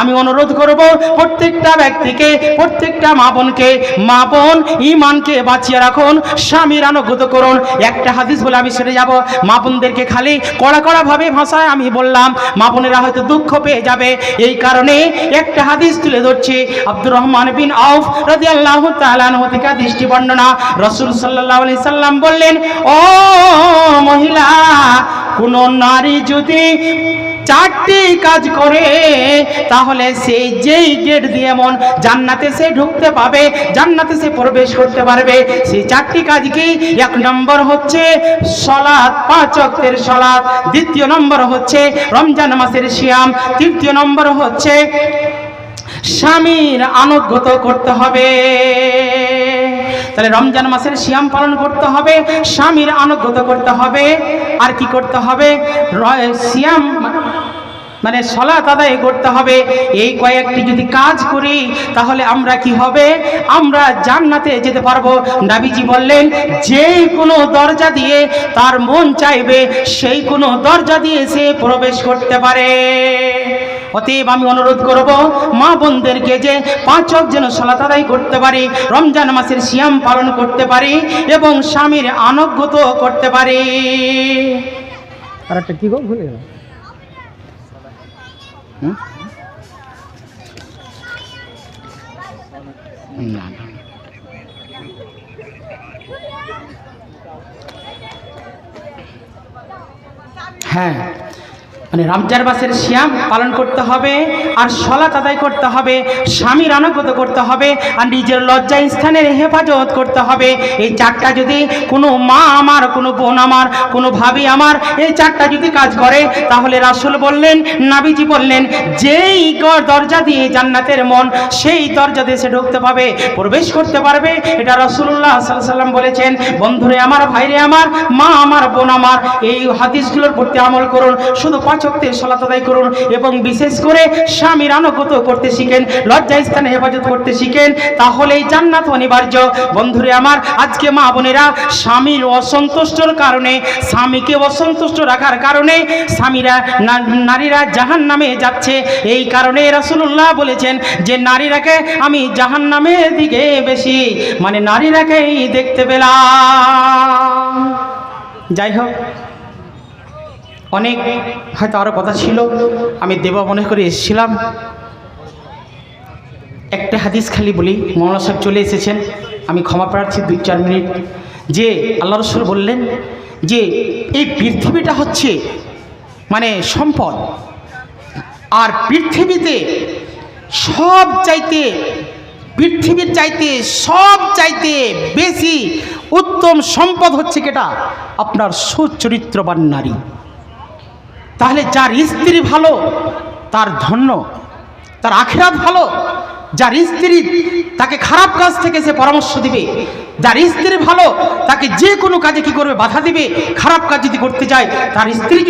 আমি অনুরোধ করব প্রত্যেকটা ব্যক্তিকে, প্রত্যেকটা মা বোনকে, মা বোন ইমানকে বাঁচিয়ে রাখুন, স্বামীর আনুগত করুন। একটা হাদিস বলে আমি সেরে যাব। মা বোনদেরকে খালি কড়া কড়া ভাবে ভাষায় আমি বললাম, মা বোনেরা হয়তো দুঃখ পেয়ে যাবে। এই কারণে একটা হাদিস তুলে ধরছি। আব্দুর রহমান বিন আউফ রাজি আল্লাহ তালানহ থেকে দৃষ্টি বর্ণনা। রসুল সাল্লাহ সাল্লাম বললেন, ও মহিলা কোন নারী যদি চারটি কাজ করে, তাহলে সে যেই গেট দিয়ে মন জান্নাতে সে ঢুকতে পাবে, জান্নাতে সে প্রবেশ করতে পারবে। সেই চারটি কাজ কি? এক নম্বর হচ্ছে সলাৎ পাঁচ অক্তের সলাৎ দ্বিতীয় নম্বর হচ্ছে রমজান মাসের শিয়াম তৃতীয় নম্বর হচ্ছে স্বামীর আনুগত করতে হবে। তাহলে রমজান মাসের শিয়াম পালন করতে হবে, স্বামীর আনুগত করতে হবে, আর কি করতে হবে? সিয়াম মানে সলাত আদায় করতে হবে। এই কয়েকটি যদি কাজ করি, তাহলে আমরা কি হবে? আমরা জান্নাতে যেতে পারব। নাবিজি বললেন, যে কোনো দরজা দিয়ে তার মন চাইবে, সেই কোনো দরজা দিয়ে সে প্রবেশ করতে পারে। অতএব আমি অনুরোধ করব মা বোনদেরকে যে পাঁচক যেন সলাত আদায় করতে পারি রমজান মাসের সিয়াম পালন করতে পারি এবং স্বামীর আনুগত করতে পারি। আর একটা কি গো? ভুলে গেলাম। না না। হ্যাঁ। মানে রমজান মাসের শ্যাম পালন করতে হবে, আর সলাত আদায় করতে হবে, স্বামীর আনুগত করতে হবে, আর নিজের লজ্জা স্থানের হেফাজত করতে হবে। এই চারটা যদি কোনো মা আমার, কোনো বোন আমার, কোনো ভাবি আমার, এই চারটা যদি কাজ করে, তাহলে রাসুল বললেন, নাবিজি বললেন, যেই দরজা দিয়ে জান্নাতের মন, সেই দরজা দিয়ে সে ঢুকতে পাবে প্রবেশ করতে পারবে। এটা রসুল্লাহ সাল্লাম বলেছেন, বন্ধুরে আমার, ভাইরে আমার, মা আমার, বোন আমার। এই হাদিসগুলোর প্রতি আমল করুন, শুধু পাঁচক্তের সলাত আদায় করুন এবং বিশেষ করে স্বামীর আনুগত করতে শিখেন, লজ্জা স্থানে হেফাজত করতে শিখেন, তাহলেই জান্নাত অনিবার্য। বন্ধুরে আমার, আজকে মা বোনেরা, স্বামীর অসন্তুষ্টর কারণে, স্বামীকে অসন্তুষ্ট রাখার কারণে স্বামীরা নারীরা জাহান নামে যাচ্ছে। এই কারণে রাসুল্লাহ বলেছেন যে নারীরাকে আমি জাহান নামের দিকে বেশি মানে নারীরাকেই দেখতে পেলাম। যাই হোক অনেক হয়তো আরও কথা ছিল, আমি দেবা মনে করে এসেছিলাম। একটা হাদিস খালি বলি, মৌলানা সাহেব চলে এসেছেন, আমি ক্ষমা প্রার্থী দুই চার মিনিট। যে আল্লাহ রসুল বললেন যে, এই পৃথিবীটা হচ্ছে মানে সম্পদ, আর পৃথিবীতে সব চাইতে, পৃথিবীর চাইতে সব চাইতে বেশি উত্তম সম্পদ হচ্ছে কেটা? আপনার সুচরিত্রবান নারী। তাহলে যার স্ত্রী ভালো, তার ধন্য, তার আখেরাত ভালো, যার স্ত্রী তাকে খারাপ কাজ থেকে সে পরামর্শ দিবে, যার স্ত্রী ভালো, তাকে যে কোনো কাজে কি করবে, বাধা দিবে, খারাপ কাজ যদি করতে যায় তার স্ত্রী